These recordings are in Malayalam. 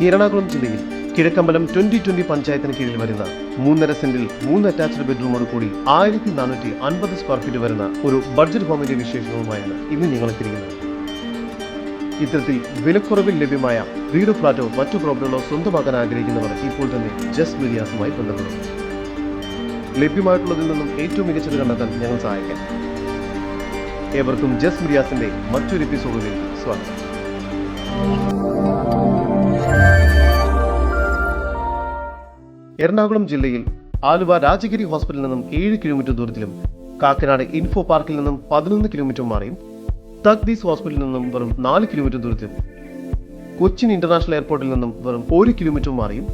എറണാകുളം ജില്ലയിൽ കിഴക്കമ്പലം ട്വന്റി ട്വന്റി പഞ്ചായത്തിന് കീഴിൽ വരുന്ന മൂന്നര സെന്റിൽ മൂന്ന് അറ്റാച്ച്ഡ് ബെഡ്റൂമോട് കൂടി ആയിരത്തി നാനൂറ്റി അൻപത് സ്ക്വയർ ഫീറ്റ് വരുന്ന ഒരു ബഡ്ജറ്റ് ഹോമിന്റെ വിശേഷവുമായാണ് ഇന്ന് ഞങ്ങൾ എത്തിയിരിക്കുന്നത്. ഇത്തരത്തിൽ വിലക്കുറവിൽ ലഭ്യമായ വീട് ഫ്ലാറ്റോ മറ്റു പ്രോപ്പർട്ടികളോ സ്വന്തമാക്കാൻ ആഗ്രഹിക്കുന്നവർ ഇപ്പോൾ തന്നെ ജസ്റ്റ് മീഡിയാസുമായി ബന്ധപ്പെടും ലഭ്യമായിട്ടുള്ളതിൽ നിന്നും ഏറ്റവും മികച്ചത് കണ്ടെത്താൻ ഞങ്ങൾ സഹായിക്കാം. ഏവർക്കും ജസ് മീഡിയാസിന്റെ മറ്റൊരു എപ്പിസോഡിലേക്ക് സ്വാഗതം. എറണാകുളം ജില്ലയിൽ ആലുവ രാജഗിരി ഹോസ്പിറ്റലിൽ നിന്നും ഏഴ് കിലോമീറ്റർ ദൂരത്തിലും കാക്കനാട് ഇൻഫോ പാർക്കിൽ നിന്നും പതിനൊന്ന് കിലോമീറ്റർ മാറിയും തഗ്ദീസ് ഹോസ്പിറ്റലിൽ നിന്നും വെറും നാല് കിലോമീറ്റർ ദൂരത്തിലും കൊച്ചിൻ ഇന്റർനാഷണൽ എയർപോർട്ടിൽ നിന്നും വെറും ഒരു കിലോമീറ്റർ മാറിയും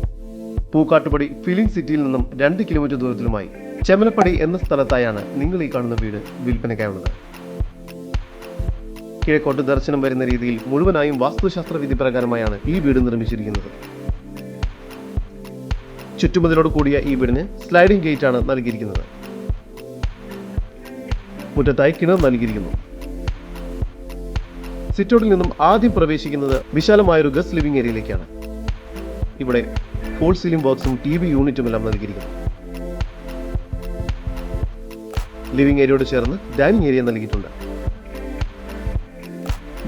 പൂക്കാട്ടുപടി ഫിലിംഗ് സിറ്റിയിൽ നിന്നും രണ്ട് കിലോമീറ്റർ ദൂരത്തിലുമായി ചെമലപ്പടി എന്ന സ്ഥലത്തായാണ് നിങ്ങൾ ഈ കാണുന്ന വീട് വിൽപ്പനയ്ക്കായുള്ളത്. കിഴക്കോട്ട് ദർശനം വരുന്ന രീതിയിൽ മുഴുവനായും വാസ്തുശാസ്ത്ര വിധി പ്രകാരമായാണ് ഈ വീട് നിർമ്മിച്ചിരിക്കുന്നത്. ചുറ്റുമതിലോട് കൂടിയ ഈ വീടിന് സ്ലൈഡിംഗ് ഗേറ്റ് ആണ് നൽകിയിരിക്കുന്നത്. മുറ്റത്തായി കിണർ നൽകിയിരിക്കുന്നു. സിറ്റൗട്ടിൽ നിന്നും ആദ്യം പ്രവേശിക്കുന്നത് വിശാലമായ ഒരു ഗസ്റ്റ് ലിവിംഗ് ഏരിയയിലേക്കാണ് ഇവിടെ ഫോൾ സീലിംഗ് ബോക്സും ടി വി യൂണിറ്റും എല്ലാം നൽകിയിരിക്കുന്നു. ലിവിംഗ് ഏരിയയോട് ചേർന്ന് ഡൈനിങ് ഏരിയ നൽകിയിട്ടുണ്ട്.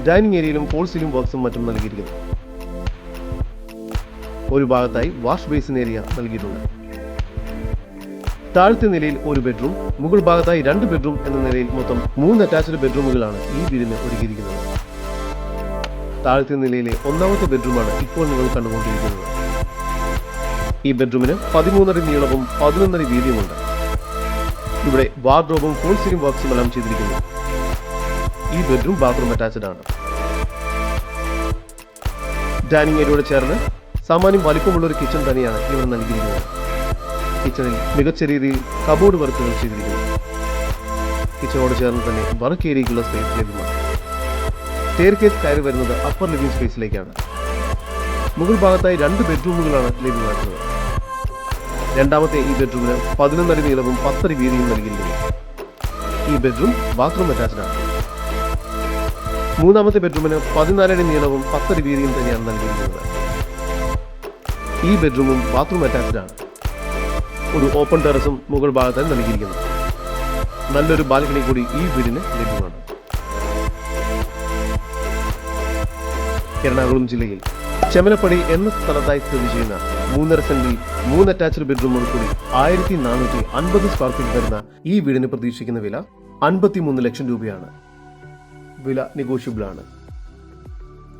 ഡൈനിങ് ഏരിയയിലും ഫോൾ സീലിംഗ് ബോക്സും മറ്റും നൽകിയിരിക്കുന്നു. ഒരു ഭാഗത്തായി വാഷ് ബേസിൻ ഏരിയ നൽകിയിട്ടുണ്ട്. താഴത്തെ നിലയിൽ ഒരു ബെഡ്റൂം മുകൾ ഭാഗത്തായി രണ്ട് ബെഡ്റൂം എന്ന നിലയിൽ മൊത്തം മൂന്ന് അറ്റാച്ച്ഡ് ബെഡ്റൂമുകളാണ് ഈ വീടിന് ഒരുക്കിയിരിക്കുന്നത്. താഴത്തെ നിലയിലെ ഒന്നാമത്തെ ബെഡ്റൂമാണ് ഇപ്പോൾ നിങ്ങൾ കണ്ടുകൊണ്ടിരിക്കുന്നത്. ഈ ബെഡ്റൂമിന് പതിമൂന്നര നീളവും പതിനൊന്നര വീതിയുമുണ്ട്. ഇവിടെ വാർഡ്രോബും ഫോൾ സീലിംഗ് ബോക്സും എല്ലാം ചെയ്തിരിക്കുന്നു. ഈ ബെഡ്റൂം ബാത്റൂം അറ്റാച്ച്ഡ് ആണ്. ഡൈനിങ് ഏരിയയോട് ചേർന്ന് സാമാന്യം വലിപ്പമുള്ള ഒരു കിച്ചൺ തന്നെയാണ് ഇവർ നൽകിയിരിക്കുന്നത്. കിച്ചണിൽ മികച്ച രീതിയിൽ കബോർഡ് വർക്കുകൾ ചെയ്തിരിക്കുന്നു. കിച്ചണോട് ചേർന്ന് തന്നെ വർക്ക് ഏരിയയ്ക്കുള്ള സ്പേസ് ലഭ്യമാണ് സ്റ്റെയർ കേസ് കയറി വരുന്നത് അപ്പർ ലിവിംഗ് സ്പേസിലേക്കാണ് മുകൾ ഭാഗത്തായി രണ്ട് ബെഡ്റൂമുകളാണ് ലഭ്യമാക്കുന്നത് രണ്ടാമത്തെ ഈ ബെഡ്റൂമിന് പതിനൊന്നടി നീളവും പത്തടി വീതിയും നൽകിയിരിക്കുന്നു. ഈ ബെഡ്റൂം ബാത്റൂം അറ്റാച്ച്ഡ് ആണ്. മൂന്നാമത്തെ ബെഡ്റൂമിന് പതിനാലടി നീളവും പത്തടി വീതിയും തന്നെയാണ് നൽകിയിരിക്കുന്നത്. ഈ ബെഡ്റൂമും ബാത്റൂം ആണ്. ഒരു ഓപ്പൺ ടെറസും മുകൾ ഭാഗത്തായി നൽകിയിരിക്കുന്നു. നല്ലൊരു ബാൽക്കണി കൂടി ഈ വീടിന് ലഭ്യമാണ്. എറണാകുളം ജില്ലയിൽ ചെമലപ്പടി എന്ന സ്ഥലത്തായി സ്ഥിതി ചെയ്യുന്ന മൂന്നര സെന്റിൽ മൂന്ന് അറ്റാച്ച്ഡ് ബെഡ്റൂമോട് കൂടി ആയിരത്തി നാനൂറ്റി അൻപത് സ്ക്വയർ ഫീറ്റ് വരുന്ന ഈ വീടിന് പ്രതീക്ഷിക്കുന്ന വില അൻപത്തിമൂന്ന് ലക്ഷം രൂപയാണ്. വില നെഗോഷ്യബിൾ ആണ്.